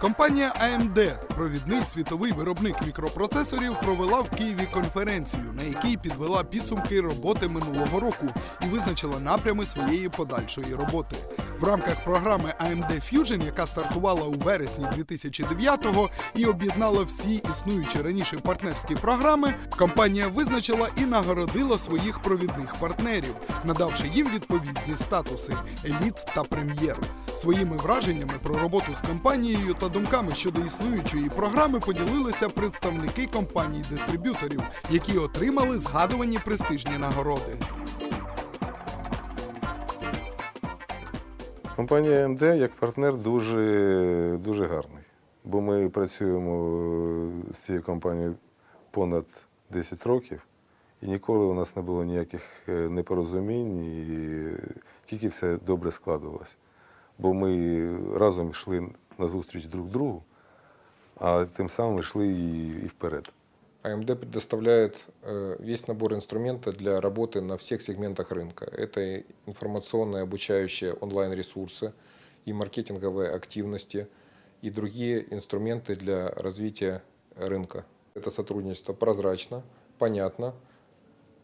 Компанія AMD, провідний світовий виробник мікропроцесорів, провела в Києві конференцію, на якій підвела підсумки роботи минулого року і визначила напрями своєї подальшої роботи. В рамках програми AMD Fusion, яка стартувала у вересні 2009-го і об'єднала всі існуючі раніше партнерські програми, компанія визначила і нагородила своїх провідних партнерів, надавши їм відповідні статуси еліт та прем'єр. Своїми враженнями про роботу з компанією та думками щодо існуючої програми поділилися представники компаній-дистриб'юторів, які отримали згадувані престижні нагороди. Компанія МД як партнер дуже, дуже гарний, бо ми працюємо з цією компанією понад 10 років, і ніколи у нас не було ніяких е, непорозумінь, і тільки все добре складувалося. Бо ми разом йшли на зустріч друг другу, а тим самим йшли і, і вперед. AMD предоставляет э, весь набор инструмента для работы на всех сегментах рынка. Это и информационные обучающие онлайн-ресурсы, и маркетинговые активности, и другие инструменты для развития рынка. Это сотрудничество прозрачно, понятно,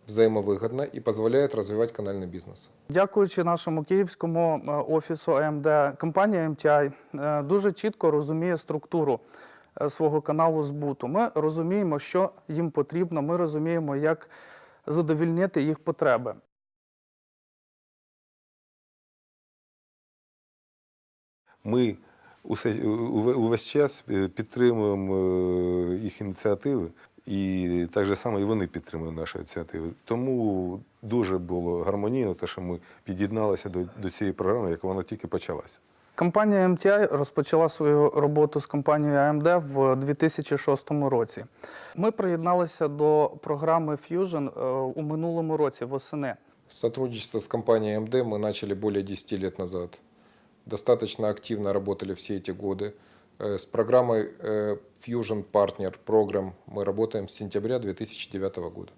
взаимовыгодно и позволяет развивать канальный бизнес. Дякуючи нашому київському е, офісу AMD, компанія MTI е, дуже чітко розуміє структуру е, свого каналу збуту. Ми розуміємо, що їм потрібно, ми розуміємо, як задовільнити їх потреби. Ми усе, уве- увесь час підтримуємо їх ініціативи, і так же само і вони підтримують наші ініціативи. Тому дуже було гармонійно, те, що ми під'єдналися до, до цієї програми, як вона тільки почалася. Компанія MTI розпочала свою роботу з компанією AMD в 2006 році. Ми приєдналися до програми Fusion е, у минулому році восени. Сотрудничество с компанией AMD мы начали более 10 лет назад. Достаточно активно работали все эти годы. Э, С программой э, Fusion Partner Program мы работаем с сентября 2009 года.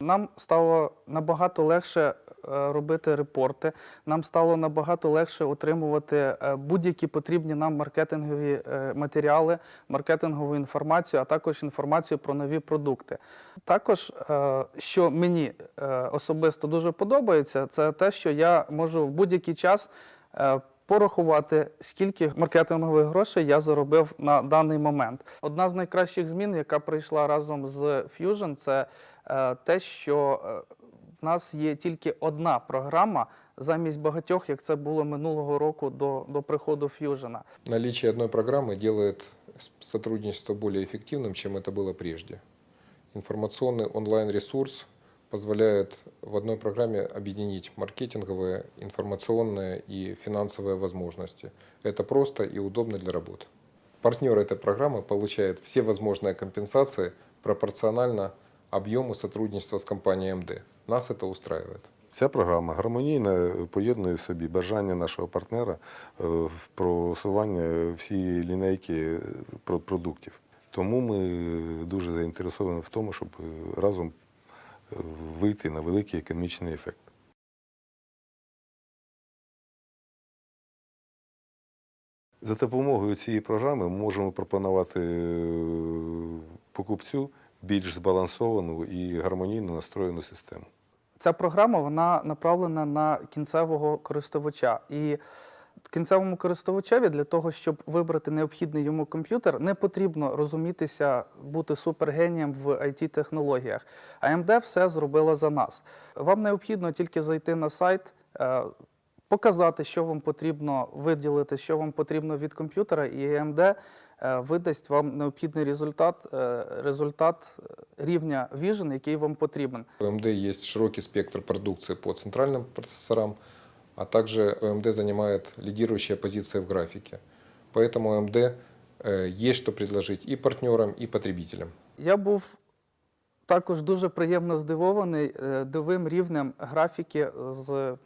Нам стало набагато легше е, робити репорти. Нам стало набагато легше отримувати е, будь-які потрібні нам маркетингові е, матеріали, маркетингову інформацію, а також інформацію про нові продукти. Також, е, що мені е, особисто дуже подобається, це те, що я можу в будь-який час. е, Порахувати, скільки маркетингових грошей я заробив на даний момент. Одна з найкращих змін, яка прийшла разом з Fusion, це е, те, що е, в нас є тільки одна програма замість багатьох, як це було минулого року до, до приходу Fusion. Наличие одной программы делает с- сотрудничество более эффективным, чем это было прежде. Информационный онлайн-ресурс позволяет в одной программе объединить маркетинговые, информационные и финансовые возможности. Это просто и удобно для работы. Партнер этой программы получает все возможные компенсации пропорционально объему сотрудничества с компанией МД. Нас это устраивает. Ця програма гармонійно поєднує в собі бажання нашого партнера е, в просування всієї лінейки продуктів. Тому ми дуже заінтересовані в тому, щоб е, разом е, вийти на великий економічний ефект. За допомогою цієї програми ми можемо пропонувати е, покупцю більш збалансовану і гармонійно настроєну систему. Ця програма вона направлена на кінцевого користувача. І кінцевому користувачеві для того, щоб вибрати необхідний йому комп'ютер, не потрібно розумітися, бути супергенієм в it технологіях AMD все зробила за нас. Вам необхідно тільки зайти на сайт е, Показати, що вам потрібно виділити, що вам потрібно від комп'ютера, і AMD е, видасть вам необхідний результат, е, результат рівня Vision, який вам потрібен. У AMD есть широкий спектр продукции по центральным процессорам, а также AMD занимает лидирующие позиции в графике. Поэтому AMD э, есть что предложить и партнерам, и потребителям. Я був також дуже приємно здивований е, дивим рівнем графіки з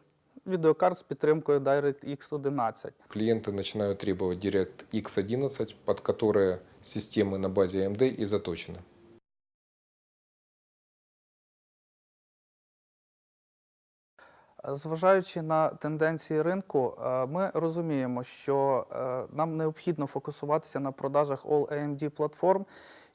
відеокарт з підтримкою DirectX 11. Клиенты начинают требовать DirectX 11, под которые системы на базе AMD и заточены. Зважаючи на тенденції ринку, е, ми розуміємо, що е, нам необхідно фокусуватися на продажах All AMD платформ.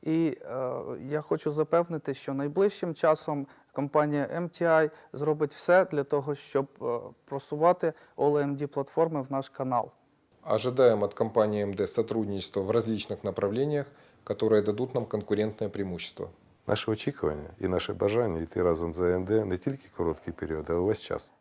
І е, я хочу запевнити, що найближчим часом компанія MTI зробить все для того, щоб е, просувати All AMD платформи в наш канал. Ожидаем от компании МД сотрудничества в различных направлениях, которые дадут нам конкурентное преимущество. Наше очікування і наше бажання йти разом з АНД не тільки короткий період, а увесь час.